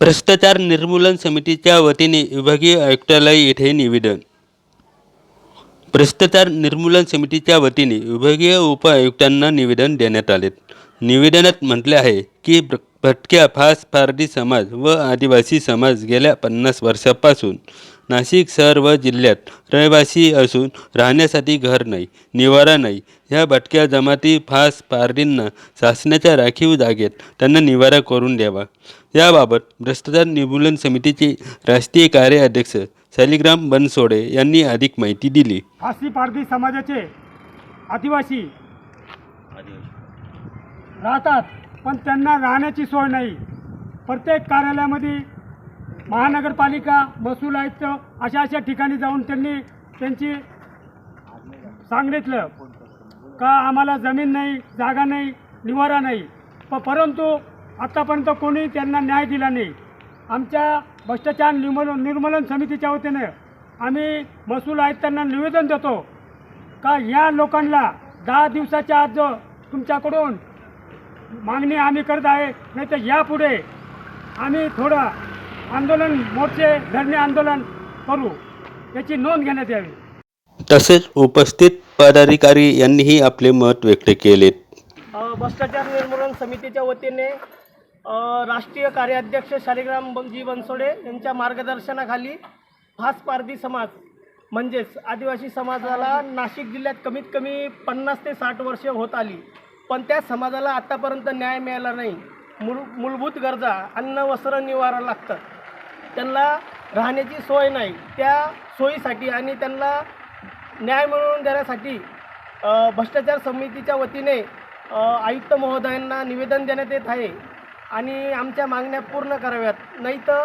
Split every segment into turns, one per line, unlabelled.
भ्रष्टाचार निर्मूलन समितीच्या वतीने विभागीय आयुक्तालय येथे निवेदन. भ्रष्टाचार निर्मूलन समितीच्या वतीने विभागीय उपआयुक्तांना निवेदन देण्यात आले. निवेदनात म्हटले आहे की भटक्या फास फारडी समाज व आदिवासी समाज गेल्या पन्नास वर्षापासून नाशिक शहर व जिल्ह्यात रहिवासी असून राहण्यासाठी घर नाही निवारा नाही. ह्या भटक्या जमाती फास पारडींना शासनाच्या राखीव जागेत त्यांना निवारा करून द्यावा. याबाबत भ्रष्टाचार निर्मूलन समितीचे राष्ट्रीय कार्याध्यक्ष शालिग्राम बनसोडे यांनी अधिक माहिती दिली.
फासी पारधी समाजाचे आदिवासी राहतात पण त्यांना राहण्याची सोय नाही. प्रत्येक कार्यालयामध्ये महानगरपालिका महसूल आयुक्त अशा अशा ठिकाणी जाऊन त्यांनी त्यांची सांगितलं का आम्हाला जमीन नाही जागा नाही निवारा नाही. प परंतु आत्तापर्यंत कोणी त्यांना न्याय दिला नाही. आमच्या भ्रष्टाचार निर्मल निर्मूलन समितीच्या वतीने आम्ही महसूल आयुक्तांना निवेदन देतो का या लोकांना दहा दिवसाच्या आज तुमच्याकडून मागणी आम्ही करत आहे नाही तर यापुढे आम्ही थोडं आंदोलन मोर्चे धरणे आंदोलन करू. याची नोंद घेण्यात यावी.
तसेच उपस्थित पदाधिकारी यांनीही आपले मत व्यक्त केले.
भ्रष्टाचार निर्मूलन समितीच्या वतीने राष्ट्रीय कार्याध्यक्ष शालिग्राम जी बनसोडे यांच्या मार्गदर्शनाखाली फास पारधी समाज म्हणजेच आदिवासी समाजाला नाशिक जिल्ह्यात कमीत कमी पन्नास ते साठ वर्षे होत आली. पण त्या समाजाला आत्तापर्यंत न्याय मिळाला नाही. मूल मूलभूत गरजा अन्न वस्त्र निवारा लागतात. त्यांना राहण्याची सोय नाही. त्या सोयीसाठी आणि त्यांना न्याय मिळवून देण्यासाठी भ्रष्टाचार समितीच्या वतीने आयुक्त महोदयांना निवेदन देण्यात येत आहे आणि आमच्या मागण्या पूर्ण कराव्यात. नाही तर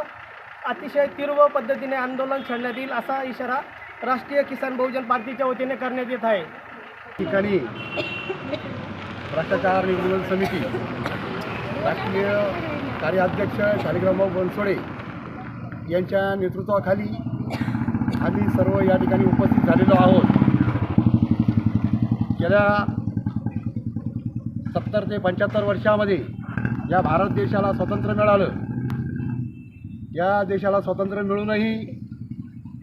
अतिशय तीव्र पद्धतीने आंदोलन छेडण्यात येईल असा इशारा राष्ट्रीय किसान बहुजन पार्टीच्या वतीने करण्यात येत आहे.
ठिकाणी भ्रष्टाचार निर्मूलन समिती राष्ट्रीय कार्याध्यक्ष शालिग्रामभाऊ बनसोडे यांच्या नेतृत्वाखाली आम्ही सर्व या ठिकाणी उपस्थित झालेलो आहोत. गेल्या सत्तर ते पंच्याहत्तर वर्षामध्ये या भारत देशाला स्वातंत्र्य मिळालं. या देशाला स्वातंत्र्य मिळूनही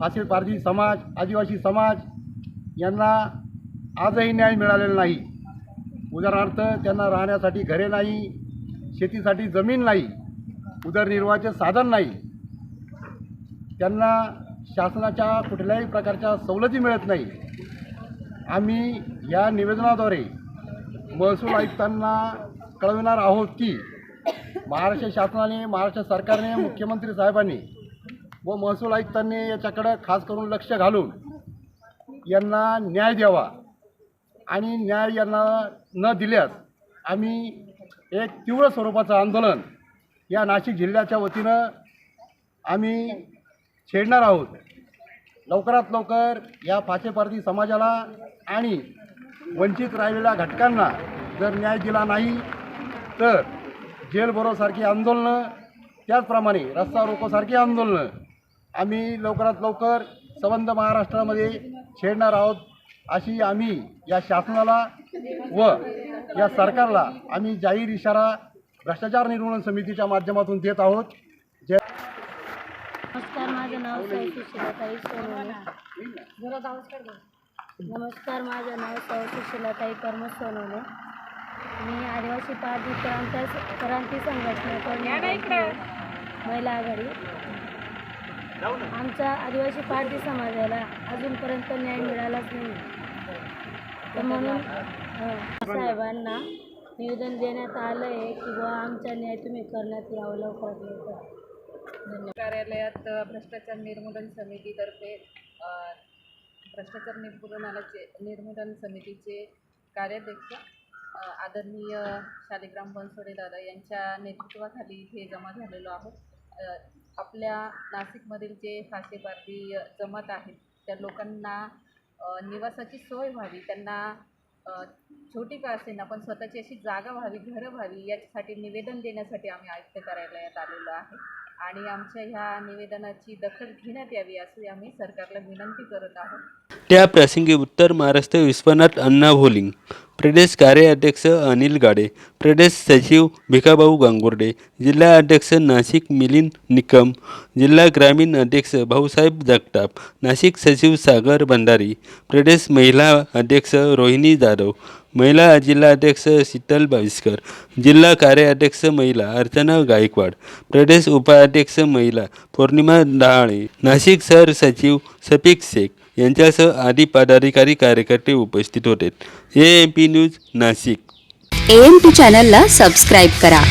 फासे पारधी समाज आदिवासी समाज यांना आजही न्याय मिळालेला नाही. उदाहरणार्थ त्यांना राहण्यासाठी घरे नाही शेतीसाठी जमीन नाही उदरनिर्वाहाचे साधन नाही. त्यांना शासनाच्या कुठल्याही प्रकारच्या सवलती मिळत नाही. आम्ही या निवेदनाद्वारे महसूल आयुक्तांना कळविणार आहोत की महाराष्ट्र शासनाने महाराष्ट्र सरकारने मुख्यमंत्री साहेबांनी व महसूल आयुक्तांनी याच्याकडं खास करून लक्ष घालून यांना न्याय द्यावा आणि न्याय यांना न दिल्यास आम्ही एक तीव्र स्वरूपाचं आंदोलन या नाशिक जिल्ह्याच्या वतीनं आम्ही छेडणार आहोत. लवकरात लवकर या फासेपारधी समाजाला आणि वंचित राहिलेल्या घटकांना जर न्याय दिला नाही तर जेलबरोसारखी आंदोलनं त्याचप्रमाणे रस्ता रोकोसारखी आंदोलनं आम्ही लवकरात लवकर संबंध महाराष्ट्रामध्ये छेडणार आहोत अशी आम्ही या शासनाला व या सरकारला आम्ही जाहीर इशारा भ्रष्टाचार निर्मूलन समितीच्या माध्यमातून देत आहोत.
नमस्कार माझं नाव सौ सुशीलाताई सोनवणे. नमस्कार माझं नाव सौ सुशीलाताई कर्म सोनवणे. मी आदिवासी पारधी क्रांती क्रांती संघटनेकडून महिला आघाडी. आमच्या आदिवासी पारधी समाजाला अजूनपर्यंत न्याय मिळालाच नाही. तर म्हणून साहेबांना निवेदन देण्यात आलं आहे की बुवा आमचा न्याय तुम्ही करण्यात यावं लवकरात लवकर.
कार्यालयात भ्रष्टाचार निर्मूलन समितीतर्फे भ्रष्टाचार निर्मूलनाचे निर्मूलन समितीचे कार्याध्यक्ष आदरणीय शालिग्राम बनसोडे दादा यांच्या नेतृत्वाखाली इथे जमा झालेलो आहोत. आपल्या नाशिकमधील जे फासेपारधी जमत जमात आहेत त्या लोकांना निवासाची सोय व्हावी त्यांना छोटी का असेना पण स्वतःची अशी जागा व्हावी घरं व्हावी याच्यासाठी निवेदन देण्यासाठी आम्ही आयुक्त कार्यालयात आलेलो आहे. आणि आमच्या ह्या निवेदनाची दखल घेण्यात यावी अशी आम्ही सरकारला विनंती करत आहोत.
त्या प्रसंगी उत्तर महाराष्ट्र विश्वनाथ अण्णा भोलिंग प्रदेश कार्याध्यक्ष अनिल गाडे प्रदेश सचिव भिकाभाऊ गांगुर्डे जिल्हा अध्यक्ष नाशिक मिलिंद निकम जिल्हा ग्रामीण अध्यक्ष भाऊसाहेब जगताप नाशिक सचिव सागर भंडारी प्रदेश महिला अध्यक्ष रोहिणी जाधव महिला जिल्हा अध्यक्ष शीतल बाविस्कर जिल्हा कार्याध्यक्ष महिला अर्चना गायकवाड प्रदेश उपाध्यक्ष महिला पौर्णिमा दहाळे नाशिक सर सचिव सफिक शेख यांच्यासह आदी पदाधिकारी कार्यकर्ते उपस्थित होते. A M P news Nashik.
A M P चॅनलला सबस्क्राईब करा.